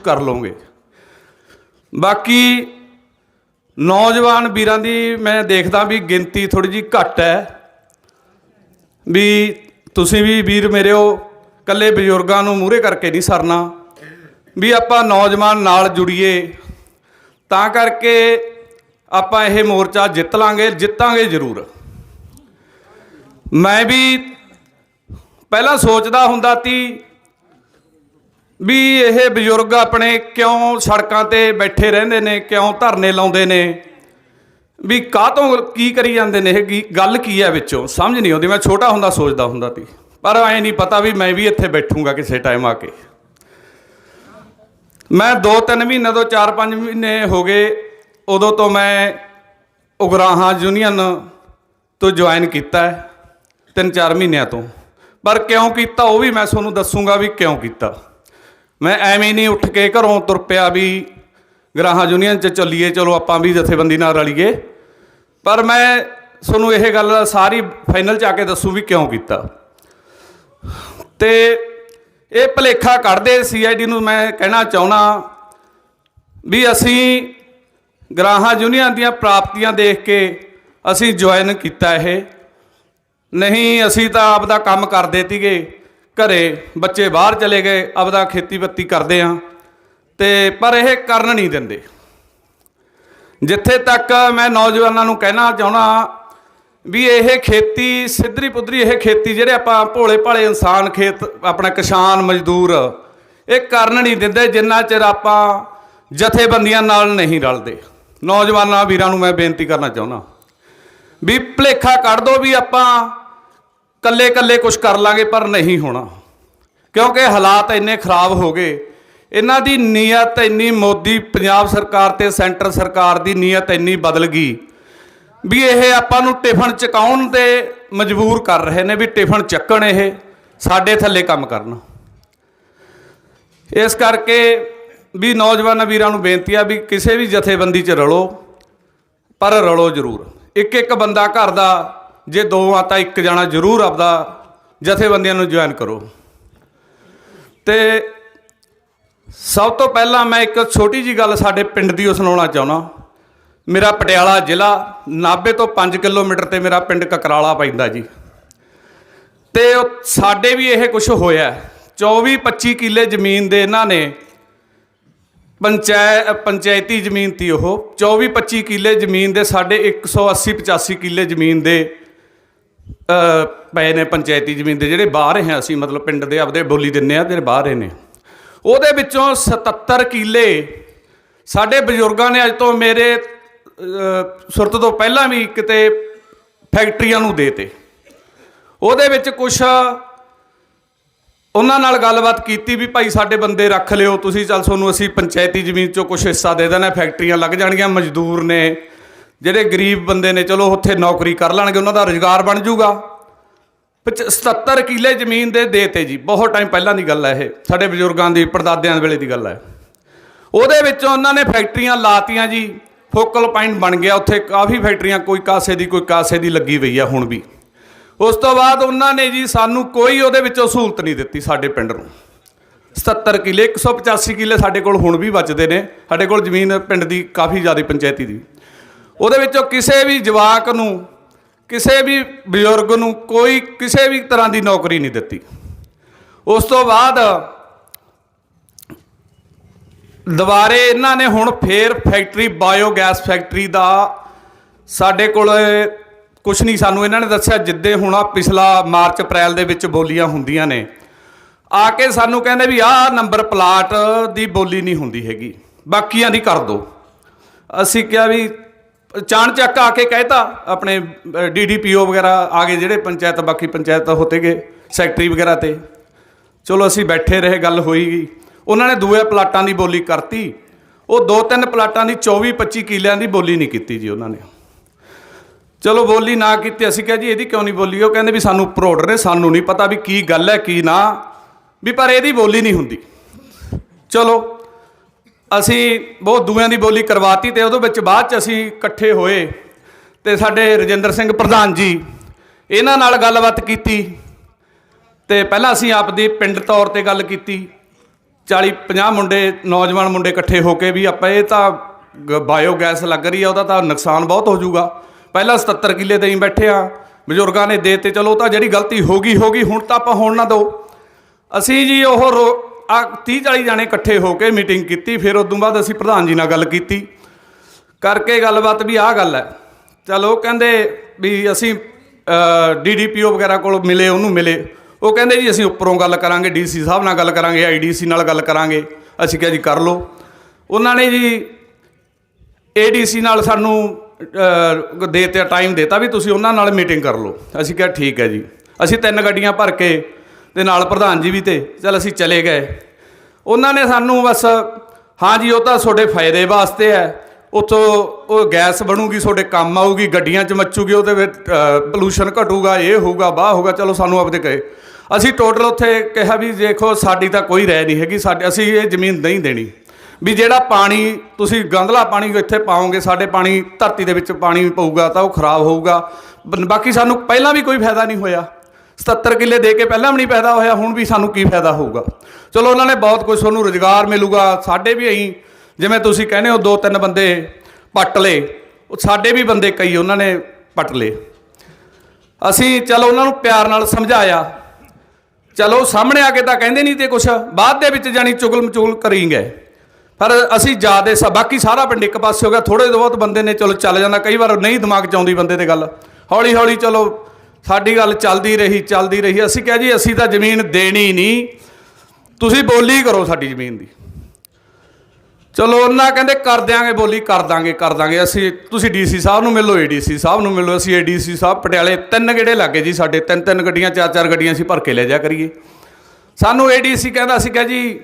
ਕਰ ਲਓਗੇ ਬਾਕੀ ਨੌਜਵਾਨ ਵੀਰਾਂ ਦੀ ਮੈਂ ਦੇਖਦਾ ਵੀ ਗਿਣਤੀ ਥੋੜੀ ਜੀ ਘੱਟ ਹੈ। ਵੀ ਤੁਸੀਂ ਵੀ ਵੀਰ ਮੇਰਿਓ ਕੱਲੇ ਬਜ਼ੁਰਗਾਂ ਨੂੰ ਮੂਹਰੇ ਕਰਕੇ ਨਹੀਂ ਸਰਨਾ। ਵੀ ਆਪਾਂ ਨੌਜਵਾਨ ਨਾਲ ਜੁੜੀਏ, ਤਾਂ ਕਰਕੇ ਆਪਾਂ ਇਹ ਮੋਰਚਾ ਜਿੱਤ ਲਾਂਗੇ, ਜਿੱਤਾਂਗੇ ਜ਼ਰੂਰ। ਮੈਂ ਵੀ ਪਹਿਲਾਂ ਸੋਚਦਾ ਹੁੰਦਾ ਸੀ ਵੀ ਇਹ ਬਜ਼ੁਰਗ ਆਪਣੇ ਕਿਉਂ ਸੜਕਾਂ ਤੇ ਬੈਠੇ ਰਹਿੰਦੇ ਨੇ, ਕਿਉਂ ਧਰਨੇ ਲਾਉਂਦੇ ਨੇ? ਵੀ ਕਾਹਤੋਂ ਕੀ ਕਰੀ ਜਾਂਦੇ ਨੇ? ਇਹ ਕੀ ਗੱਲ ਕੀ ਹੈ ਵਿੱਚੋਂ? ਸਮਝ ਨਹੀਂ ਆਉਂਦੀ, ਮੈਂ ਛੋਟਾ ਹੁੰਦਾ ਸੋਚਦਾ ਹੁੰਦਾ ਸੀ। ਪਰ ਐ ਨਹੀਂ ਪਤਾ ਵੀ ਮੈਂ ਵੀ ਇੱਥੇ ਬੈਠੂੰਗਾ ਕਿਸੇ ਟਾਈਮ ਆ ਕੇ। ਮੈਂ 2-3 ਮਹੀਨੇ ਤੋਂ 4-5 ਮਹੀਨੇ ਹੋ ਗਏ, ਉਦੋਂ ਤੋਂ ਮੈਂ ਉਗਰਾਹਾਂ ਯੂਨੀਅਨ ਤੋਂ ਜੁਆਇਨ ਕੀਤਾ ਹੈ 3-4 ਮਹੀਨਿਆਂ ਤੋਂ। ਪਰ ਕਿਉਂ ਕੀਤਾ ਉਹ ਵੀ ਮੈਂ ਤੁਹਾਨੂੰ ਦੱਸੂਗਾ ਵੀ ਕਿਉਂ ਕੀਤਾ। ਮੈਂ ਐਵੇਂ ਨਹੀਂ ਉੱਠ ਕੇ ਘਰੋਂ ਤੁਰ ਪਿਆ ਵੀ ਗਰਾਹਾਂ ਯੂਨੀਅਨ ਚ ਚੱਲੀਏ, ਚਲੋ ਆਪਾਂ ਵੀ ਜਥੇਬੰਦੀ ਨਾਲ ਰਲੀਏ। ਪਰ ਮੈਂ ਤੁਹਾਨੂੰ ਇਹ ਗੱਲ ਸਾਰੀ ਫਾਈਨਲ ਚ ਆ ਕੇ ਦੱਸੂ ਵੀ ਕਿਉਂ ਕੀਤਾ। ਤੇ ਇਹ ਭਲੇਖਾ ਕੱਢਦੇ ਸੀਆਈਡੀ ਨੂੰ ਮੈਂ ਕਹਿਣਾ ਚਾਹੁੰਦਾ ਵੀ ਅਸੀਂ ਗਰਾਹਾਂ ਯੂਨੀਅਨ ਦੀਆਂ ਪ੍ਰਾਪਤੀਆਂ ਦੇਖ ਕੇ ਅਸੀਂ ਜੁਆਇਨ ਕੀਤਾ ਇਹ। ਨਹੀਂ, ਅਸੀਂ ਤਾਂ ਆਪਦਾ ਕੰਮ ਕਰਦੇ ਤੀਗੇ ਘਰੇ ਬੱਚੇ ਬਾਹਰ ਚਲੇ ਗਏ, ਆਪਦਾ ਖੇਤੀ ਕਰਦੇ ਆ, ਤੇ ਪਰ ਇਹ ਕਰਨ ਨਹੀਂ ਦਿੰਦੇ। ਜਿੱਥੇ ਤੱਕ ਮੈਂ ਨੌਜਵਾਨਾਂ ਨੂੰ ਕਹਿਣਾ ਚਾਹਣਾ ਵੀ ਇਹ ਖੇਤੀ, ਸਿੱਧਰੀ ਪੁੱਧਰੀ ਇਹ ਖੇਤੀ ਜਿਹੜੇ ਆਪਾਂ ਭੋਲੇ ਭਾਲੇ ਇਨਸਾਨ ਖੇਤ, ਆਪਣਾ ਕਿਸਾਨ, ਮਜ਼ਦੂਰ, ਇਹ ਕਰਨ ਨਹੀਂ ਦਿੰਦੇ, ਜਿੰਨਾ ਚਿਰ ਆਪਾਂ ਜਥੇਬੰਦੀਆਂ ਨਾਲ ਨਹੀਂ ਰਲਦੇ। ਨੌਜਵਾਨਾਂ ਵੀਰਾਂ ਨੂੰ ਮੈਂ ਬੇਨਤੀ ਕਰਨਾ ਚਾਹੁੰਦਾ ਵੀ ਭਲੇਖਾ ਕੱਢ ਦੋ ਵੀ ਆਪਾਂ ਕੱਲੇ ਕੱਲੇ ਕੁਝ ਕਰ ਲਾਂਗੇ, ਪਰ ਨਹੀਂ ਹੋਣਾ। ਕਿਉਂਕਿ ਹਾਲਾਤ ਇੰਨੇ ਖਰਾਬ ਹੋ ਗਏ। ਇਹਨਾਂ ਦੀ ਨੀਅਤ ਇੰਨੀ ਮੋਦੀ, ਪੰਜਾਬ ਸਰਕਾਰ ਤੇ ਸੈਂਟਰ ਸਰਕਾਰ ਦੀ ਨੀਅਤ ਇੰਨੀ ਬਦਲ ਗਈ ਵੀ ਇਹ ਆਪਾਂ ਨੂੰ ਟਿਫਨ ਚਕਾਉਣ ਤੇ ਮਜਬੂਰ ਕਰ ਰਹੇ ਨੇ ਵੀ ਟਿਫਨ ਚੱਕਣ ਇਹ, ਸਾਡੇ ਥੱਲੇ ਕੰਮ ਕਰਨ। ਇਸ ਕਰਕੇ ਵੀ ਨੌਜਵਾਨ ਵੀਰਾਂ ਨੂੰ ਬੇਨਤੀ ਆ ਵੀ ਕਿਸੇ ਵੀ ਜਥੇਬੰਦੀ 'ਚ ਰਲੋ, ਪਰ ਰਲੋ ਜ਼ਰੂਰ। ਇੱਕ ਇੱਕ ਬੰਦਾ ਘਰ ਦਾ ਜੇ ਦੋ ਆ ਤਾਂ ਇੱਕ ਜਾਣਾ ਜ਼ਰੂਰ ਆਪਦਾ ਜਥੇਬੰਦੀਆਂ ਨੂੰ ਜੁਆਇਨ ਕਰੋ। ਤੇ ਸਭ ਤੋਂ ਪਹਿਲਾਂ ਮੈਂ ਇੱਕ ਛੋਟੀ ਜੀ ਗੱਲ ਸਾਡੇ ਪਿੰਡ ਦੀ ਉਹ ਸੁਣਾਉਣਾ ਚਾਹੁੰਦਾ। ਮੇਰਾ ਪਟਿਆਲਾ ਜ਼ਿਲ੍ਹਾ ਨਾਭੇ ਤੋਂ 5 ਕਿਲੋਮੀਟਰ ਤੇ ਮੇਰਾ ਪਿੰਡ ਕਕਰਾਲਾ ਪੈਂਦਾ ਜੀ। ਤੇ ਸਾਡੇ ਵੀ ਇਹ ਕੁਝ ਹੋਇਆ 24 25 ਕਿੱਲੇ ਜ਼ਮੀਨ ਦੇ ਇਹਨਾਂ ਨੇ ਪੰਚਾਇਤ ਪੰਚਾਇਤੀ ਜ਼ਮੀਨ ਤੀ ਉਹ। 24 25 ਕਿੱਲੇ ਜ਼ਮੀਨ ਦੇ ਸਾਡੇ 180 85 ਕਿੱਲੇ ਜ਼ਮੀਨ ਦੇ ਪਏ ਨੇ ਪੰਚਾਇਤੀ ਜ਼ਮੀਨ ਦੇ ਜਿਹੜੇ ਬਾਹਰ ਹੈ ਅਸੀਂ, ਮਤਲਬ ਪਿੰਡ ਦੇ ਆਪਦੇ ਬੋਲੀ ਦਿੰਨੇ ਆ ਜਿਹੜੇ ਬਾਹਰ ਨੇ। ਉਹਦੇ ਵਿੱਚੋਂ 77 ਕਿੱਲੇ ਸਾਡੇ ਬਜ਼ੁਰਗਾਂ ਨੇ ਅੱਜ ਤੋਂ ਮੇਰੇ ਸੁਰਤ ਤੋਂ ਪਹਿਲਾਂ ਵੀ ਕਿਤੇ ਫੈਕਟਰੀਆਂ ਨੂੰ ਦੇਤੇ। ਉਹਦੇ ਵਿੱਚ ਕੁਝ ਉਹਨਾਂ ਨਾਲ ਗੱਲਬਾਤ ਕੀਤੀ ਵੀ ਭਾਈ ਸਾਡੇ ਬੰਦੇ ਰੱਖ ਲਿਓ, ਤੁਸੀਂ ਚੱਲ ਤੁਹਾਨੂੰ ਅਸੀਂ ਪੰਚਾਇਤੀ ਜ਼ਮੀਨ ਚੋਂ ਕੁਝ ਹਿੱਸਾ ਦੇ ਦੇਣਾ, ਫੈਕਟਰੀਆਂ ਲੱਗ ਜਾਣਗੀਆਂ, ਮਜ਼ਦੂਰ ਨੇ। ਜਿਹੜੇ ਗਰੀਬ ਬੰਦੇ ਨੇ, ਚਲੋ ਉੱਥੇ ਨੌਕਰੀ ਕਰ ਲੈਣਗੇ, ਉਹਨਾਂ ਦਾ ਰੁਜ਼ਗਾਰ ਬਣ ਜਾਊਗਾ। ਪਚ- 77 ਕਿੱਲੇ ਜ਼ਮੀਨ ਦੇ ਦੇਤੇ ਜੀ, ਬਹੁਤ ਟਾਈਮ ਪਹਿਲਾਂ ਦੀ ਗੱਲ ਹੈ ਇਹ, ਸਾਡੇ ਬਜ਼ੁਰਗਾਂ ਦੀ, ਪੜਦਾਦਿਆਂ ਦੇ ਵੇਲੇ ਦੀ ਗੱਲ ਹੈ ਉਹਦੇ ਵਿੱਚੋਂ ਉਹਨਾਂ ਨੇ ਫੈਕਟਰੀਆਂ ਲਾਤੀਆਂ ਜੀ, ਫੋਕਲ ਪੁਆਇੰਟ ਬਣ ਗਿਆ, ਉੱਥੇ ਕਾਫੀ ਫੈਕਟਰੀਆਂ, ਕੋਈ ਕਾਸੇ ਦੀ, ਕੋਈ ਕਾਸੇ ਦੀ ਲੱਗੀ ਹੋਈ ਆ ਹੁਣ ਵੀ। ਉਸ ਤੋਂ ਬਾਅਦ ਉਹਨਾਂ ਨੇ ਜੀ, ਸਾਨੂੰ ਕੋਈ ਉਹਦੇ ਵਿੱਚੋਂ ਸਹੂਲਤ ਨਹੀਂ ਦਿੱਤੀ ਸਾਡੇ ਪਿੰਡ ਨੂੰ। 77 ਕਿੱਲੇ 185 ਕਿੱਲੇ ਸਾਡੇ ਕੋਲ ਹੁਣ ਵੀ ਬਚਦੇ ਨੇ, ਸਾਡੇ ਕੋਲ ਜ਼ਮੀਨ ਪਿੰਡ ਦੀ ਕਾਫੀ ਜ਼ਿਆਦਾ ਪੰਚਾਇਤੀ ਦੀ। ਉਹਦੇ ਵਿੱਚੋਂ ਕਿਸੇ ਵੀ ਜਵਾਕ ਨੂੰ, ਕਿਸੇ ਵੀ ਬਜ਼ੁਰਗ ਨੂੰ ਕੋਈ ਕਿਸੇ ਵੀ ਤਰ੍ਹਾਂ ਦੀ ਨੌਕਰੀ ਨਹੀਂ ਦਿੱਤੀ। ਉਸ ਤੋਂ ਬਾਅਦ ਦੁਬਾਰੇ ਇਹਨਾਂ ਨੇ ਹੁਣ ਫੇਰ ਫੈਕਟਰੀ, ਬਾਇਓਗੈਸ ਫੈਕਟਰੀ ਦਾ ਸਾਡੇ ਕੋਲ ਕੁਝ ਨਹੀਂ, ਸਾਨੂੰ ਇਹਨਾਂ ਨੇ ਦੱਸਿਆ ਜਿੱਦੇ ਹੁਣ ਆ ਪਿਛਲਾ ਮਾਰਚ, ਅਪ੍ਰੈਲ ਦੇ ਵਿੱਚ ਬੋਲੀਆਂ ਹੁੰਦੀਆਂ ਨੇ। ਆ ਕੇ ਸਾਨੂੰ ਕਹਿੰਦੇ ਵੀ ਆਹ ਨੰਬਰ ਪਲਾਟ ਦੀ ਬੋਲੀ ਨਹੀਂ ਹੁੰਦੀ ਹੈਗੀ, ਬਾਕੀਆਂ ਦੀ ਕਰ ਦਿਓ ਅਸੀਂ ਕਿਹਾ ਵੀ ਚਾਣ ਚੱਕ ਆ ਕੇ ਕਹਿਤਾ, ਆਪਣੇ ਡੀਡੀਪੀਓ ਵਗੈਰਾ ਆ ਗਏ ਜਿਹੜੇ ਪੰਚਾਇਤ, ਬਾਕੀ ਪੰਚਾਇਤ ਹੋਤੇ ਗਏ, ਸੈਕਟਰੀ ਵਗੈਰਾ ਤੇ। ਚਲੋ ਅਸੀਂ ਬੈਠੇ ਰਹੇ, ਗੱਲ ਹੋਈ ਗਈ। ਉਹਨਾਂ ਨੇ ਦੂਏ ਪਲਾਟਾਂ ਦੀ ਬੋਲੀ ਕਰਤੀ। ਉਹ ਦੋ ਤਿੰਨ ਪਲਾਟਾਂ ਦੀ 24 25 ਕਿਲਿਆਂ ਦੀ ਬੋਲੀ ਨਹੀਂ ਕੀਤੀ ਜੀ ਉਹਨਾਂ ਨੇ। ਚਲੋ ਬੋਲੀ ਨਾ ਕੀਤੀ, ਅਸੀਂ ਕਿਹਾ ਜੀ ਇਹਦੀ ਕਿਉਂ ਨਹੀਂ ਬੋਲੀ? ਉਹ ਕਹਿੰਦੇ ਵੀ ਸਾਨੂੰ ਉੱਪਰ ਆਰਡਰ ਨੇ ਸਾਨੂੰ ਨਹੀਂ ਪਤਾ ਵੀ ਕੀ ਗੱਲ ਹੈ, ਕੀ ਨਾ। ਵੀ ਪਰ ਇਹਦੀ ਬੋਲੀ ਨਹੀਂ ਹੁੰਦੀ। ਚਲੋ ਅਸੀਂ ਬਹੁਤ ਦੂਆਂ ਦੀ ਬੋਲੀ ਕਰਵਾਤੀ ਤੇ ਉਹਦੇ ਵਿੱਚ ਬਾਅਦ ਚ ਅਸੀਂ ਇਕੱਠੇ ਹੋਏ ਤੇ ਸਾਡੇ ਰਜਿੰਦਰ ਸਿੰਘ ਪ੍ਰਧਾਨ ਜੀ, ਇਹਨਾਂ ਨਾਲ ਗੱਲਬਾਤ ਕੀਤੀ ਤੇ ਪਹਿਲਾਂ ਅਸੀਂ ਆਪਦੀ ਪਿੰਡ ਤੌਰ ਤੇ ਗੱਲ ਕੀਤੀ। 40 50 ਮੁੰਡੇ, ਨੌਜਵਾਨ ਮੁੰਡੇ ਇਕੱਠੇ ਹੋ ਕੇ ਵੀ ਆਪਾਂ ਇਹ ਤਾਂ ਗ- ਬਾਇਓਗੈਸ ਲੱਗ ਰਹੀ ਆ, ਉਹਦਾ ਤਾਂ ਨੁਕਸਾਨ ਬਹੁਤ ਹੋ ਜਾਊਗਾ। ਪਹਿਲਾਂ 77 ਕਿੱਲੇ ਤੇ ਹੀ ਬੈਠੇ ਆ, ਬਜ਼ੁਰਗਾਂ ਨੇ ਦੇ ਤੇ ਚਲੋ ਉਹ ਤਾਂ ਜਿਹੜੀ ਗਲਤੀ ਹੋ ਗਈ ਹੋ ਗਈ, ਹੁਣ ਤਾਂ ਆਪਾਂ ਹੋਣ ਨਾ ਦਿਓ। ਅਸੀਂ ਜੀ ਉਹ ਆ 30 40 ਜਾਣੇ ਇਕੱਠੇ ਹੋ ਕੇ ਮੀਟਿੰਗ ਕੀਤੀ ਫਿਰ ਉਦੋਂ ਬਾਅਦ ਅਸੀਂ ਪ੍ਰਧਾਨ ਜੀ ਨਾਲ ਗੱਲ ਕੀਤੀ। ਕਰਕੇ ਗੱਲਬਾਤ ਵੀ ਆਹ ਗੱਲ ਹੈ। ਚਲੋ ਕਹਿੰਦੇ ਵੀ ਅਸੀਂ ਡੀਡੀਪੀਓ ਵਗੈਰਾ ਕੋਲ ਮਿਲੇ ਉਹਨੂੰ ਮਿਲੇ। ਉਹ ਕਹਿੰਦੇ ਜੀ ਅਸੀਂ ਉੱਪਰੋਂ ਗੱਲ ਕਰਾਂਗੇ ਡੀਸੀ ਸਾਹਿਬ ਨਾਲ ਗੱਲ ਕਰਾਂਗੇ ਆਈਡੀਸੀ ਨਾਲ ਗੱਲ ਕਰਾਂਗੇ। ਅਸੀਂ ਕਿਹਾ ਜੀ ਕਰ ਲਓ। ਉਹਨਾਂ ਨੇ ਜੀ ਏਡੀਸੀ ਨਾਲ ਸਾਨੂੰ ਅ, ਦੇ ਤੇ ਟਾਈਮ ਦੇਤਾ ਵੀ ਤੁਸੀਂ ਉਹਨਾਂ ਨਾਲ ਮੀਟਿੰਗ ਕਰ ਲਓ। ਅਸੀਂ ਕਿਹਾ ਠੀਕ ਹੈ ਜੀ। ਅਸੀਂ ਤਿੰਨ ਗੱਡੀਆਂ ਭਰ ਕੇ ਤੇ ਨਾਲ ਪ੍ਰਧਾਨ ਜੀ ਵੀ ਤੇ, ਚਲ ਅਸੀਂ ਚਲੇ ਗਏ। ਉਹਨਾਂ ਨੇ ਸਾਨੂੰ ਬਸ, ਹਾਂ ਜੀ, ਉਹ ਤਾਂ ਤੁਹਾਡੇ ਫਾਇਦੇ ਵਾਸਤੇ ਹੈ। ਉੱਥੋਂ ਉਹ ਗੈਸ ਬਣੂਗੀ, ਤੁਹਾਡੇ ਕੰਮ ਆਊਗੀ, ਗੱਡੀਆਂ 'ਚ ਮੱਚੂਗੀ, ਉਹਦੇ ਵਿੱਚ ਪੋਲੂਸ਼ਨ ਘਟੂਗਾ, ਇਹ ਹੋਊਗਾ ਬਾਹ ਹੋਊਗਾ, ਚਲੋ ਸਾਨੂੰ ਆਪਦੇ ਕਹੇ। ਅਸੀਂ ਟੋਟਲ ਉੱਥੇ ਕਿਹਾ ਵੀ, ਦੇਖੋ, ਸਾਡੀ ਤਾਂ ਕੋਈ ਰਹਿ ਨਹੀਂ ਹੈਗੀ, ਸਾਡੇ, ਅਸੀਂ ਇਹ ਜ਼ਮੀਨ ਨਹੀਂ ਦੇਣੀ। ਵੀ ਜਿਹੜਾ ਪਾਣੀ ਤੁਸੀਂ ਗੰਦਲਾ ਪਾਣੀ ਇੱਥੇ ਪਾਓਗੇ, ਸਾਡੇ ਪਾਣੀ ਧਰਤੀ ਦੇ ਵਿੱਚ ਪਾਣੀ ਪਊਗਾ ਤਾਂ ਉਹ ਖਰਾਬ ਹੋਊਗਾ। ਬਾਕੀ ਸਾਨੂੰ ਪਹਿਲਾਂ ਵੀ ਕੋਈ ਫਾਇਦਾ ਨਹੀਂ ਹੋਇਆ। 77 ਕਿੱਲੇ ਦੇ ਕੇ ਪਹਿਲਾਂ ਵੀ ਨਹੀਂ ਪੈਦਾ ਹੋਇਆ, ਹੁਣ ਵੀ ਸਾਨੂੰ ਕੀ ਫਾਇਦਾ ਹੋਊਗਾ? ਚਲੋ, ਉਹਨਾਂ ਨੇ ਬਹੁਤ ਕੁਝ ਤੁਹਾਨੂੰ ਰੋਜ਼ਗਾਰ ਮਿਲੂਗਾ। ਸਾਡੇ ਵੀ ਅਹੀਂ ਜਿਵੇਂ ਤੁਸੀਂ ਕਹਿੰਦੇ ਹੋ, ਦੋ ਤਿੰਨ ਬੰਦੇ ਪੱਟ ਲਏ। ਉਹ ਸਾਡੇ ਵੀ ਬੰਦੇ ਕਈ ਉਹਨਾਂ ਨੇ ਪੱਟ ਲਏ। ਅਸੀਂ, ਚਲੋ, ਉਹਨਾਂ ਨੂੰ ਪਿਆਰ ਨਾਲ ਸਮਝਾਇਆ। ਚਲੋ, ਸਾਹਮਣੇ ਆ ਕੇ ਤਾਂ ਕਹਿੰਦੇ ਨਹੀਂ ਤੇ ਕੁਛ, ਬਾਅਦ ਦੇ ਵਿੱਚ ਜਾਨੀ ਚੁਗਲ ਮਚੁਗਲ ਕਰੀ ਗਏ ਪਰ ਅਸੀਂ ਜਾਦੇ ਸਾ, ਬਾਕੀ ਸਾਰਾ ਪਿੰਡ ਇੱਕ ਪਾਸੇ ਹੋ ਗਿਆ। ਥੋੜੇ ਬਹੁਤ ਬੰਦੇ ਨੇ, ਚਲੋ, ਚੱਲ ਜਾਂਦਾ। ਕਈ ਵਾਰ ਨਹੀਂ ਦਿਮਾਗ 'ਚ ਆਉਂਦੀ ਬੰਦੇ ਤੇ ਗੱਲ। ਹੌਲੀ ਹੌਲੀ ਚਲੋ ਸਾਡੀ ਗੱਲ ਚੱਲਦੀ ਰਹੀ ਚੱਲਦੀ ਰਹੀ। ਅਸੀਂ ਕਿਹਾ ਜੀ, ਅਸੀਂ ਤਾਂ ਜ਼ਮੀਨ ਦੇਣੀ ਨਹੀਂ। ਤੁਸੀਂ ਬੋਲੀ ਕਰੋ ਸਾਡੀ ਜ਼ਮੀਨ ਦੀ। ਚਲੋ, ਉਹਨਾਂ ਕਹਿੰਦੇ ਕਰ ਦਿਆਂਗੇ, ਬੋਲੀ ਕਰ ਦਾਂਗੇ ਕਰ ਦਾਂਗੇ। ਅਸੀਂ, ਤੁਸੀਂ ਡੀਸੀ ਸਾਹਿਬ ਨੂੰ ਮਿਲੋ ਏਡੀਸੀ ਸਾਹਿਬ ਨੂੰ ਮਿਲੋ। ਅਸੀਂ ਏਡੀਸੀ ਸਾਹਿਬ ਪਟਿਆਲੇ ਤਿੰਨ ਗੇੜੇ ਲੱਗੇ ਜੀ ਸਾਡੇ। ਤਿੰਨ ਤਿੰਨ ਗੱਡੀਆਂ, ਚਾਰ ਚਾਰ ਗੱਡੀਆਂ ਅਸੀਂ ਭਰ ਕੇ ਲੈ ਜਾ ਕਰੀਏ। ਸਾਨੂੰ ਏਡੀਸੀ ਕਹਿੰਦਾ ਸੀ ਕਿ ਜੀ,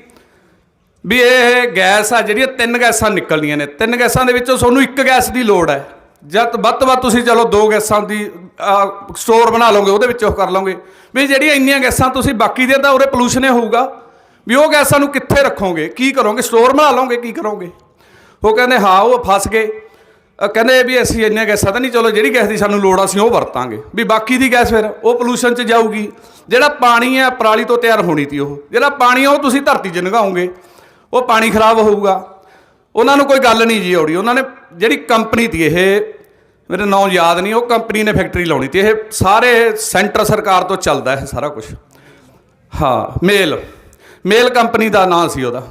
ਵੀ ਇਹ ਗੈਸ ਆ, ਜਿਹੜੀਆਂ ਤਿੰਨ ਗੈਸਾਂ ਨਿਕਲਦੀਆਂ ਨੇ। ਤਿੰਨ ਗੈਸਾਂ ਦੇ ਵਿੱਚੋਂ ਤੁਹਾਨੂੰ ਇੱਕ ਗੈਸ ਦੀ ਲੋੜ ਹੈ। ਜਦ ਵੱਧ ਤੋਂ ਵੱਧ ਤੁਸੀਂ ਚਲੋ ਦੋ ਗੈਸਾਂ ਦੀ ਸਟੋਰ ਬਣਾ ਲਓਗੇ, ਉਹਦੇ ਵਿੱਚ ਉਹ ਕਰ ਲਓਗੇ। ਵੀ ਜਿਹੜੀਆਂ ਇੰਨੀਆਂ ਗੈਸਾਂ ਤੁਸੀਂ ਬਾਕੀ ਦੀਆਂ ਤਾਂ ਉਰੇ ਪੋਲੂਸ਼ਨ ਹੋਊਗਾ। ਵੀ ਉਹ ਗੈਸਾਂ ਨੂੰ ਕਿੱਥੇ ਰੱਖੋਗੇ? ਕੀ ਕਰੋਗੇ? ਸਟੋਰ ਬਣਾ ਲਓਗੇ, ਕੀ ਕਰੋਗੇ? ਉਹ ਕਹਿੰਦੇ, ਹਾਂ, ਉਹ ਫਸ ਗਏ। ਕਹਿੰਦੇ ਵੀ ਅਸੀਂ ਇੰਨੀਆਂ ਗੈਸਾਂ ਤਾਂ ਨਹੀਂ, ਚਲੋ ਜਿਹੜੀ ਗੈਸ ਦੀ ਸਾਨੂੰ ਲੋੜ ਆ, ਅਸੀਂ ਉਹ ਵਰਤਾਂਗੇ। ਵੀ ਬਾਕੀ ਦੀ ਗੈਸ ਫਿਰ, ਉਹ ਪੋਲੂਸ਼ਨ 'ਚ ਜਾਊਗੀ। ਜਿਹੜਾ ਪਾਣੀ ਹੈ ਪਰਾਲੀ ਤੋਂ ਤਿਆਰ ਹੋਣੀ ਤੀ ਉਹ। ਜਿਹੜਾ ਪਾਣੀ ਆ, ਉਹ ਤੁਸੀਂ ਧਰਤੀ 'ਚ ਨਗਾਓਗੇ ਉਹ ਪਾਣੀ ਖਰਾਬ ਹੋਊਗਾ। ਉਹਨਾਂ ਨੂੰ ਕੋਈ ਗੱਲ ਨਹੀਂ ਜੀ ਔੜੀ ਉਹਨਾਂ ਨੇ, ਜਿਹੜੀ ਕੰਪਨੀ ਤੀ, ਇਹ ਮੇਰੇ ਨਾਮ ਯਾਦ ਨਹੀਂ, ਉਹ ਕੰਪਨੀ ਨੇ ਫੈਕਟਰੀ ਲਾਉਣੀ ਤੀ, ਇਹ ਸਾਰੇ ਸੈਂਟਰ ਸਰਕਾਰ ਤੋਂ ਚੱਲਦਾ ਹੈ ਸਾਰਾ ਕੁਝ ਹਾਂ, ਮੇਲ। ਮੇਲ ਕੰਪਨੀ ਦਾ ਨਾਂ ਸੀ ਉਹਦਾ।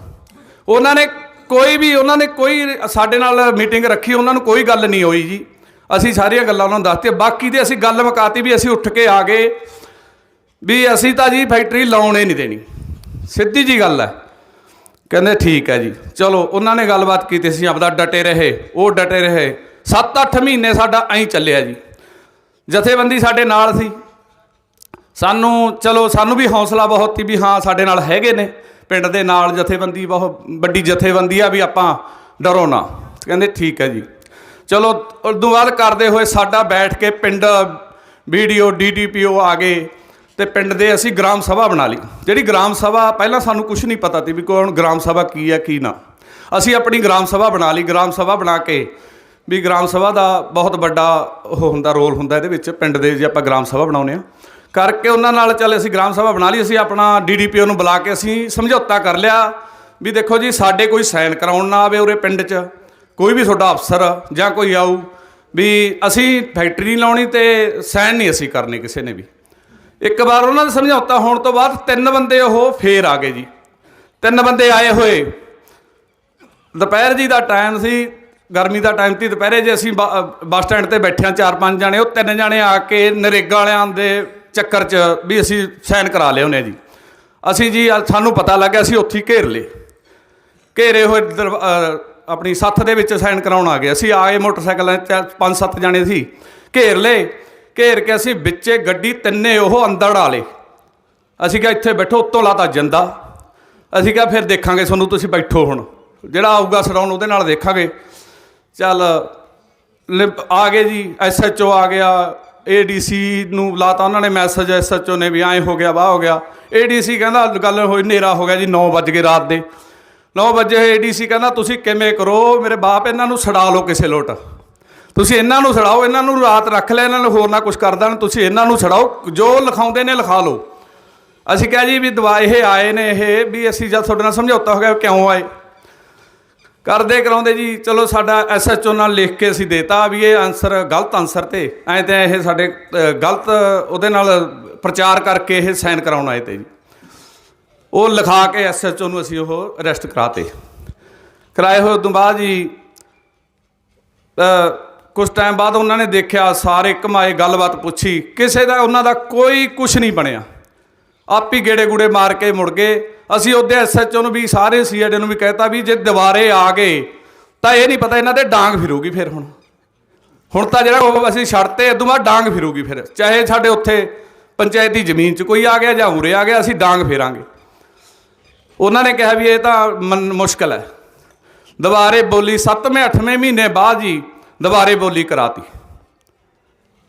ਉਹਨਾਂ ਨੇ ਕੋਈ ਵੀ, ਉਹਨਾਂ ਨੇ ਕੋਈ ਸਾਡੇ ਨਾਲ ਮੀਟਿੰਗ ਰੱਖੀ, ਉਹਨਾਂ ਨੂੰ ਕੋਈ ਗੱਲ ਨਹੀਂ ਹੋਈ ਜੀ। ਅਸੀਂ ਸਾਰੀਆਂ ਗੱਲਾਂ ਉਹਨਾਂ ਨੂੰ ਦੱਸਤੀਆਂ ਬਾਕੀ ਦੇ ਅਸੀਂ ਗੱਲ ਮੁਕਾਤੀ ਵੀ ਅਸੀਂ ਉੱਠ ਕੇ ਆ ਗਏ ਵੀ ਅਸੀਂ ਤਾਂ ਜੀ ਫੈਕਟਰੀ ਲਾਉਣੇ ਨਹੀਂ ਦੇਣੀ। ਸਿੱਧੀ ਜੀ ਗੱਲ ਹੈ। ਕਹਿੰਦੇ ਠੀਕ ਹੈ ਜੀ। ਚਲੋ, ਉਹਨਾਂ ਨੇ ਗੱਲਬਾਤ ਕੀਤੀ ਸੀ ਆਪਦਾ ਡਟੇ ਰਹੇ, ਉਹ ਡਟੇ ਰਹੇ। 7-8 ਮਹੀਨੇ ਸਾਡਾ ਐਂ ਚੱਲਿਆ ਜੀ। ਜਥੇਬੰਦੀ ਸਾਡੇ ਨਾਲ ਸੀ। ਸਾਨੂੰ, ਚਲੋ, ਸਾਨੂੰ ਵੀ ਹੌਸਲਾ ਬਹੁਤ ਸੀ ਵੀ ਹਾਂ, ਸਾਡੇ ਨਾਲ ਹੈਗੇ ਨੇ। ਪਿੰਡ ਦੇ ਨਾਲ ਜਥੇਬੰਦੀ, ਬਹੁਤ ਵੱਡੀ ਜਥੇਬੰਦੀ ਆ ਵੀ ਆਪਾਂ ਡਰੋ ਨਾ। ਕਹਿੰਦੇ ਠੀਕ ਹੈ ਜੀ। ਚਲੋ, ਉਦੋਂ ਬਾਅਦ ਕਰਦੇ ਹੋਏ ਸਾਡਾ ਬੈਠ ਕੇ ਪਿੰਡ ਵੀਡੀਓ ਡੀਟੀਪੀਓ ਆ ਗਏ ਤੇ ਪਿੰਡ ਦੇ ਅਸੀਂ ਗ੍ਰਾਮ ਸਭਾ ਬਣਾ ਲਈ। ਜਿਹੜੀ ਗ੍ਰਾਮ ਸਭਾ, ਪਹਿਲਾਂ ਸਾਨੂੰ ਕੁਝ ਨਹੀਂ ਪਤਾ ਸੀ ਵੀ ਕੌਣ ਗ੍ਰਾਮ ਸਭਾ ਕੀ ਹੈ, ਕੀ ਨਾ। ਅਸੀਂ ਆਪਣੀ ਗ੍ਰਾਮ ਸਭਾ ਬਣਾ ਲਈ। ਗ੍ਰਾਮ ਸਭਾ ਬਣਾ ਕੇ ਵੀ ਗ੍ਰਾਮ ਸਭਾ ਦਾ ਬਹੁਤ ਵੱਡਾ ਉਹ ਹੁੰਦਾ, ਰੋਲ ਹੁੰਦਾ ਇਹਦੇ ਵਿੱਚ, ਪਿੰਡ ਦੇ ਜੇ ਆਪਾਂ ਗ੍ਰਾਮ ਸਭਾ ਬਣਾਉਨੇ ਆ ਕਰਕੇ ਉਹਨਾਂ ਨਾਲ ਚੱਲ ਅਸੀਂ ਗ੍ਰਾਮ ਸਭਾ ਬਣਾ ਲਈ, ਅਸੀਂ ਆਪਣਾ ਡੀਡੀਪੀਓ ਨੂੰ ਬੁਲਾ ਕੇ ਅਸੀਂ ਸਮਝੌਤਾ ਕਰ ਲਿਆ ਵੀ ਦੇਖੋ ਜੀ, ਸਾਡੇ ਕੋਈ ਸਾਈਨ ਕਰਾਉਣ ਨਾ ਆਵੇ ਉਰੇ ਪਿੰਡ 'ਚ, ਕੋਈ ਵੀ ਤੁਹਾਡਾ ਅਫਸਰ ਜਾਂ ਕੋਈ ਆਊ ਵੀ ਅਸੀਂ ਫੈਕਟਰੀ ਨਹੀਂ ਲਾਉਣੀ ਤੇ ਸਾਈਨ ਨਹੀਂ ਅਸੀਂ ਕਰਨੇ ਕਿਸੇ ਨੇ ਵੀ। ਇੱਕ ਵਾਰ ਉਹਨਾਂ ਦਾ ਸਮਝੌਤਾ ਹੋਣ ਤੋਂ ਬਾਅਦ ਤਿੰਨ ਬੰਦੇ ਉਹ ਫੇਰ ਆ ਗਏ ਜੀ। ਤਿੰਨ ਬੰਦੇ ਆਏ ਹੋਏ। ਦੁਪਹਿਰ ਜੀ ਦਾ ਟਾਈਮ ਸੀ ਗਰਮੀ ਦਾ ਟਾਈਮ 'ਤੇ ਦੁਪਹਿਰੇ ਜੇ ਅਸੀਂ ਬ- ਬੱਸ ਸਟੈਂਡ ਤੇ ਬੈਠੇ ਹਾਂ, ਚਾਰ ਪੰਜ ਜਾਣੇ, ਉਹ ਤਿੰਨ ਜਾਣੇ ਆ ਕੇ ਨਰੇਗਾ ਵਾਲਿਆਂ ਦੇ ਚੱਕਰ 'ਚ ਵੀ ਅਸੀਂ ਸਾਈਨ ਕਰਾ ਲਿਆ ਉਹਨੇ ਜੀ। ਅਸੀਂ ਜੀ ਸਾਨੂੰ ਪਤਾ ਲੱਗਿਆ ਅਸੀਂ ਉੱਥੇ ਹੀ ਘੇਰ ਲਏ। ਘੇਰੇ ਹੋਏ ਦਰਵਾ- ਆਪਣੀ ਸੱਥ ਦੇ ਵਿੱਚ ਸਾਈਨ ਕਰਾਉਣ ਆ ਗਏ। ਅਸੀਂ ਆਏ ਮੋਟਰਸਾਈਕਲਾਂ 'ਚ, ਪੰਜ ਸੱਤ ਜਾਣੇ ਸੀ। ਘੇਰ ਲਏ। ਘੇਰ ਕੇ ਅਸੀਂ ਵਿੱਚੇ ਗੱਡੀ ਤਿੰਨੇ ਉਹ ਅੰਦਰ ਲਏ। ਅਸੀਂ ਕਿਹਾ, ਇੱਥੇ ਬੈਠੋ, ਉੱਤੋਂ ਲਾਤਾ ਜਿੰਦਾ। ਅਸੀਂ ਕਿਹਾ, ਫਿਰ ਦੇਖਾਂਗੇ, ਤੁਹਾਨੂੰ ਤੁਸੀਂ ਬੈਠੋ ਹੁਣ। ਜਿਹੜਾ ਆਊਗਾ ਸਰਾਉਣ ਉਹਦੇ ਨਾਲ ਦੇਖਾਂਗੇ। ਚੱਲ, ਲਿਪ- ਆ ਗਏ ਜੀ ਐਸਐਚਓ ਆ ਗਿਆ ਏਡੀਸੀ ਨੂੰ ਲਾਤਾ ਉਹਨਾਂ ਨੇ ਮੈਸੇਜ ਐਸਐਚਓ ਨੇ ਵੀ ਐਂ ਹੋ ਗਿਆ, ਵਾਹ ਹੋ ਗਿਆ। ਏਡੀਸੀ ਕਹਿੰਦਾ, ਗੱਲ ਹੋਈ, ਹਨੇਰਾ ਹੋ ਗਿਆ ਜੀ 9 ਵਜ ਗਏ ਰਾਤ ਦੇ। 9 ਵਜੇ ਏਡੀਸੀ ਕਹਿੰਦਾ, ਤੁਸੀਂ ਕਿਵੇਂ ਕਰੋ? ਮੇਰੇ ਬਾਪ ਇਹਨਾਂ ਨੂੰ ਛਡਾ ਲਓ ਕਿਸੇ ਲੋਟ। ਤੁਸੀਂ ਇਹਨਾਂ ਨੂੰ ਛਡਾਓ ਇਹਨਾਂ ਨੂੰ ਰਾਤ ਰੱਖ ਲੈ, ਇਹਨਾਂ ਨੂੰ ਹੋਰ ਨਾ ਕੁਝ ਕਰ ਦੇਣ। ਤੁਸੀਂ ਇਹਨਾਂ ਨੂੰ ਛਡਾਓ ਜੋ ਲਿਖਾਉਂਦੇ ਨੇ ਲਿਖਾ ਲਓ। ਅਸੀਂ ਕਿਹਾ ਜੀ ਵੀ ਦਵਾ ਇਹ ਆਏ ਨੇ, ਇਹ ਵੀ ਅਸੀਂ ਜਦ ਤੁਹਾਡੇ ਨਾਲ ਸਮਝੌਤਾ ਹੋ ਗਿਆ ਕਿਉਂ ਆਏ? ਕਰਦੇ ਕਰਾਉਂਦੇ ਜੀ। ਚਲੋ ਸਾਡਾ ਐਸਐਚਓ ਨਾਲ ਲਿਖ ਕੇ ਅਸੀਂ ਦੇਤਾ ਵੀ ਇਹ ਆਨਸਰ ਗਲਤ ਆਨਸਰ ਤੇ। ਐ ਤੇ ਇਹ ਸਾਡੇ ਗਲਤ ਉਹਦੇ ਨਾਲ ਪ੍ਰਚਾਰ ਕਰਕੇ ਇਹ ਸਾਈਨ ਕਰਾਉਣ ਆਏ ਤੇ ਜੀ। ਉਹ ਲਿਖਾ ਕੇ ਐਸਐਚਓ ਨੂੰ ਅਸੀਂ ਉਹ ਅਰੈਸਟ ਕਰਾਤੇ। ਕਰਾਏ ਹੋਏ ਤੋਂ ਬਾਅਦ ਜੀ ਅ, ਕੁਝ ਟਾਈਮ ਬਾਅਦ ਉਹਨਾਂ ਨੇ ਦੇਖਿਆ ਸਾਰੇ ਕਮਾਏ ਗੱਲਬਾਤ ਪੁੱਛੀ। ਕਿਸੇ ਦਾ ਉਹਨਾਂ ਦਾ ਕੋਈ ਕੁਝ ਨਹੀਂ ਬਣਿਆ। ਆਪ ਹੀ ਗੇੜੇ ਗੂੜੇ ਮਾਰ ਕੇ ਮੁੜ ਗਏ। ਅਸੀਂ ਉਹਦੇ ਐਸਐਚਓ ਨੂੰ ਵੀ ਸਾਰੇ ਸੀਆਈਡੀ ਨੂੰ ਵੀ ਕਹਿਤਾ ਵੀ ਜੇ ਦੁਬਾਰੇ ਆ ਗਏ, ਤਾਂ ਇਹ ਨਹੀਂ ਪਤਾ ਇਹਨਾਂ ਦੇ ਡਾਂਗ ਫਿਰੂਗੀ ਫਿਰ ਹੁਣ। ਹੁਣ ਤਾਂ ਜਿਹੜਾ ਉਹ ਅਸੀਂ ਛੱਡਤੇ ਇਦੋਂ ਬਾਅਦ ਡਾਂਗ ਫਿਰੂਗੀ ਫਿਰ। ਚਾਹੇ ਸਾਡੇ ਉੱਥੇ ਪੰਚਾਇਤੀ ਜ਼ਮੀਨ 'ਚ ਕੋਈ ਆ ਗਿਆ ਜਾਂ ਉਰੇ ਆ ਗਿਆ, ਅਸੀਂ ਡਾਂਗ ਫੇਰਾਂਗੇ। ਉਹਨਾਂ ਨੇ ਕਿਹਾ ਵੀ ਇਹ ਤਾਂ ਮਨ- ਮੁਸ਼ਕਲ ਹੈ। ਦੁਬਾਰੇ ਬੋਲੀ 7ਵੇਂ 8ਵੇਂ ਮਹੀਨੇ ਬਾਅਦ ਜੀ ਦੁਬਾਰੇ ਬੋਲੀ ਕਰਾਤੀ।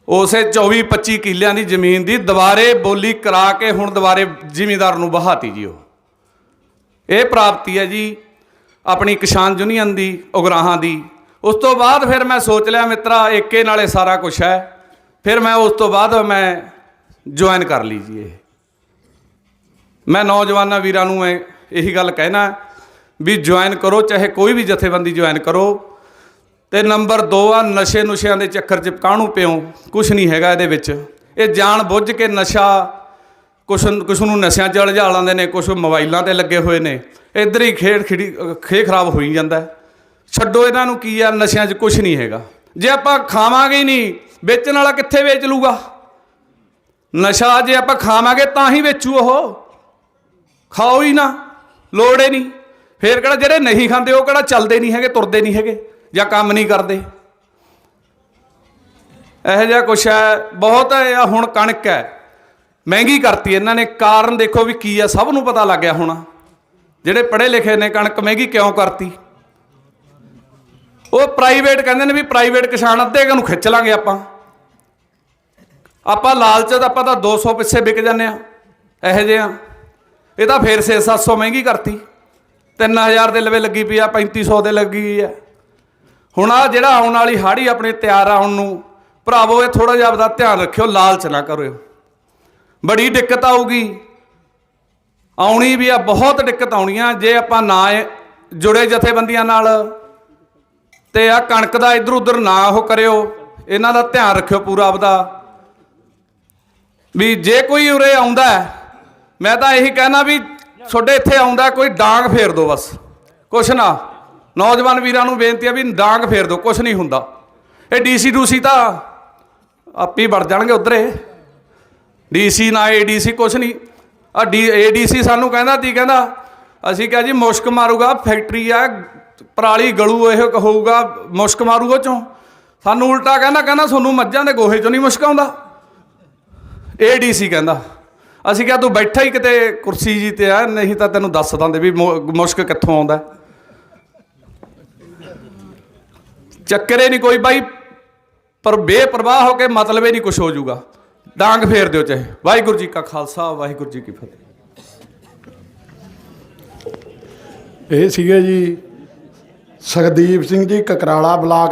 ਉਸੇ 24 25 ਕਿੱਲਿਆਂ ਦੀ ਜ਼ਮੀਨ ਦੀ ਦੁਬਾਰੇ ਬੋਲੀ ਕਰਾ ਕੇ ਹੁਣ ਦੁਬਾਰੇ ਜ਼ਿਮੀਂਦਾਰ ਨੂੰ ਬਹਾਤੀ ਜੀ ਉਹ। ਇਹ ਪ੍ਰਾਪਤੀ ਹੈ ਜੀ ਆਪਣੀ ਕਿਸਾਨ ਯੂਨੀਅਨ ਦੀ, ਉਗਰਾਹਾਂ ਦੀ। ਉਸ ਤੋਂ ਬਾਅਦ ਫਿਰ ਮੈਂ ਸੋਚ ਲਿਆ, ਮਿੱਤਰਾ, ਏਕੇ ਨਾਲੇ ਸਾਰਾ ਕੁਝ ਹੈ। ਫਿਰ ਮੈਂ ਉਸ ਤੋਂ ਬਾਅਦ ਮੈਂ ਜੁਆਇਨ ਕਰ ਲਈ ਜੀ ਇਹ। ਮੈਂ ਨੌਜਵਾਨਾਂ ਵੀਰਾਂ ਨੂੰ ਮੈਂ ਇਹੀ ਗੱਲ ਕਹਿਣਾ ਵੀ ਜੁਆਇਨ ਕਰੋ, ਚਾਹੇ ਕੋਈ ਵੀ ਜਥੇਬੰਦੀ ਜੁਆਇਨ ਕਰੋ। ਤੇ ਨੰਬਰ 2 ਆ ਨਸ਼ੇ ਨੁਸ਼ਿਆਂ ਦੇ ਚੱਕਰ 'ਚ ਕਾਹਨੂੰ ਪਿਓ? ਕੁਝ ਨਹੀਂ ਹੈਗਾ ਇਹਦੇ ਵਿੱਚ। ਇਹ ਜਾਣ ਬੁੱਝ ਕੇ ਨਸ਼ਾ ਕੁਛ ਕੁਛ ਨੂੰ ਨਸ਼ਿਆਂ 'ਚ ਉਲਝਾ ਲਾਉਂਦੇ ਨੇ, ਕੁਛ ਮੋਬਾਈਲਾਂ ਤੇ ਲੱਗੇ ਹੋਏ ਨੇ। ਇੱਧਰ ਹੀ ਖੇਡ ਖਿੜੀ ਖੇ ਖਰਾਬ ਹੋਈ ਜਾਂਦਾ ਛੱਡੋ ਇਹਨਾਂ ਨੂੰ ਕੀ ਆ, ਨਸ਼ਿਆਂ 'ਚ ਕੁਛ ਨਹੀਂ ਹੈਗਾ। ਜੇ ਆਪਾਂ ਖਾਵਾਂਗੇ ਹੀ ਨਹੀਂ, ਵੇਚਣ ਵਾਲਾ ਕਿੱਥੇ ਵੇਚ ਲੂਗਾ? ਨਸ਼ਾ ਜੇ ਆਪਾਂ ਖਾਵਾਂਗੇ ਤਾਂ ਹੀ ਵੇਚੂ ਉਹ। ਖਾਓ ਹੀ ਨਾ, ਲੋੜ ਹੀ ਨਹੀਂ। ਫੇਰ ਕਿਹੜਾ ਜਿਹੜੇ ਨਹੀਂ ਖਾਂਦੇ, ਉਹ ਕਿਹੜਾ ਚੱਲਦੇ ਨਹੀਂ ਹੈਗੇ, ਤੁਰਦੇ ਨਹੀਂ ਹੈਗੇ, ਜਾਂ ਕੰਮ ਨਹੀਂ ਕਰਦੇ। ਇਹੋ ਜਿਹਾ ਕੁਛ ਹੈ, ਬਹੁਤ ਹੈ ਹੁਣ ਕਣਕ ਹੈ। ਮਹਿੰਗੀ ਕਰਤੀ, ਇਹਨਾਂ ਨੇ ਕਾਰਨ ਦੇਖੋ ਵੀ ਕੀ ਆ, ਸਭ ਨੂੰ ਪਤਾ ਲੱਗ ਗਿਆ ਹੁਣ। ਜਿਹੜੇ ਪੜ੍ਹੇ ਲਿਖੇ ਨੇ, ਕਣਕ ਮਹਿੰਗੀ ਕਿਉਂ ਕਰਤੀ? ਉਹ ਪ੍ਰਾਈਵੇਟ ਕਹਿੰਦੇ ਨੇ ਵੀ ਪ੍ਰਾਈਵੇਟ ਕਿਸਾਨ ਅੱਧੇ ਕੁ ਨੂੰ ਖਿੱਚ ਲਾਂਗੇ ਆਪਾਂ। ਆਪਾਂ ਲਾਲਚ ਤਾਂ ਆਪਾਂ ਤਾਂ 200 ਪਿੱਛੇ ਵਿਕ ਜਾਂਦੇ ਆ ਇਹੋ ਜਿਹੇ ਆ ਇਹ ਤਾਂ ਫੇਰ 6-700 ਮਹਿੰਗੀ ਕਰਤੀ। 3000 ਦੇ ਲਵੇ ਲੱਗੀ ਪਈ ਆ 3500 ਦੇ ਲੱਗੀ ਹੋਈ ਆ। ਹੁਣ ਆ ਜਿਹੜਾ ਆਉਣ ਵਾਲੀ ਹਾੜੀ ਆਪਣੇ ਤਿਆਰ ਆਉਣ ਨੂੰ, ਭਰਾਵੋ, ਇਹ ਥੋੜਾ ਜਿਹਾ ਆਪਦਾ ਧਿਆਨ ਰੱਖਿਓ, ਲਾਲਚ ਨਾ ਕਰਿਓ। ਬੜੀ ਦਿੱਕਤ ਆਊਗੀ। ਆਉਣੀ ਵੀ ਆ, ਬਹੁਤ ਦਿੱਕਤ ਆਉਣੀ ਆ, ਜੇ ਆਪਾਂ ਨਾ ਜੁੜੇ ਜਥੇਬੰਦੀਆਂ ਨਾਲ ਤੇ ਆ ਕਣਕ ਦਾ ਇਧਰ ਉਧਰ ਨਾ ਉਹ ਕਰਿਓ, ਇਹਨਾਂ ਦਾ ਧਿਆਨ ਰੱਖਿਓ ਪੂਰਾ ਆਪਦਾ। ਵੀ ਜੇ ਕੋਈ ਉਰੇ ਆਉਂਦਾ, ਮੈਂ ਤਾਂ ਇਹੀ ਕਹਿਣਾ ਵੀ ਤੁਹਾਡੇ ਇੱਥੇ ਆਉਂਦਾ, ਕੋਈ ਡਾਂਗ ਫੇਰ ਦਿਓ ਬਸ। ਕੁਛ ਨਾ, ਨੌਜਵਾਨ ਵੀਰਾਂ ਨੂੰ ਬੇਨਤੀ ਆ ਵੀ ਡਾਂਗ ਫੇਰ ਦਿਓ, ਕੁਛ ਨਹੀਂ ਹੁੰਦਾ। ਇਹ ਡੀਸੀ ਡੂਸੀ ਤਾਂ ਆਪੇ ਹੀ ਵੜ ਜਾਣਗੇ ਉਧਰੇ। ਡੀਸੀ ਨਾ ਏਡੀਸੀ ਕੁਛ ਨਹੀਂ। ਆ ਡੀ ਏਡੀਸੀ ਸਾਨੂੰ ਕਹਿੰਦਾ, ਤੀ ਕਹਿੰਦਾ, ਅਸੀਂ ਕਿਹਾ ਜੀ ਮੁਸ਼ਕ ਮਾਰੂਗਾ, ਫੈਕਟਰੀ ਆ, ਪਰਾਲੀ ਗਲੂ ਇਹ ਹੋਊਗਾ, ਮੁਸ਼ਕ ਮਾਰੂ ਚੋਂ। ਸਾਨੂੰ ਉਲਟਾ ਕਹਿੰਦਾ ਕਹਿੰਦਾ ਤੁਹਾਨੂੰ ਮੱਝਾਂ ਦੇ ਗੋਹੇ ਚੋਂ ਨਹੀਂ ਮੁਸ਼ਕ ਆਉਂਦਾ। ਏਡੀਸੀ ਕਹਿੰਦਾ, ਅਸੀਂ ਕਿਹਾ ਤੂੰ ਬੈਠਾ ਹੀ ਕਿਤੇ ਕੁਰਸੀ ਜੀ ਤੇ ਆ, ਨਹੀਂ ਤਾਂ ਤੈਨੂੰ ਦੱਸ ਦਿੰਦੇ ਵੀ ਮੁ- ਮੁਸ਼ਕ ਕਿੱਥੋਂ ਆਉਂਦਾ। ਚੱਕਰੇ ਨਹੀਂ ਕੋਈ ਬਾਈ, ਪਰ ਬੇਪਰਵਾਹ ਹੋ ਕੇ ਮਤਲਬ ਹੀ ਨਹੀਂ ਕੁਝ ਹੋ ਜਾਊਗਾ। ਡਾਂਗ ਫੇਰ ਦਿਓ ਚਾਹੇ। ਵਾਹਿਗੁਰੂ ਜੀ ਕਾ ਖਾਲਸਾ, ਵਾਹਿਗੁਰੂ ਜੀ ਕੀ ਫਤਿਹ। ਇਹ ਸੀਗੇ ਜੀ ਸੁਖਦੀਪ ਸਿੰਘ ਜੀ ਕਕਰਾਲਾ ਬਲਾਕ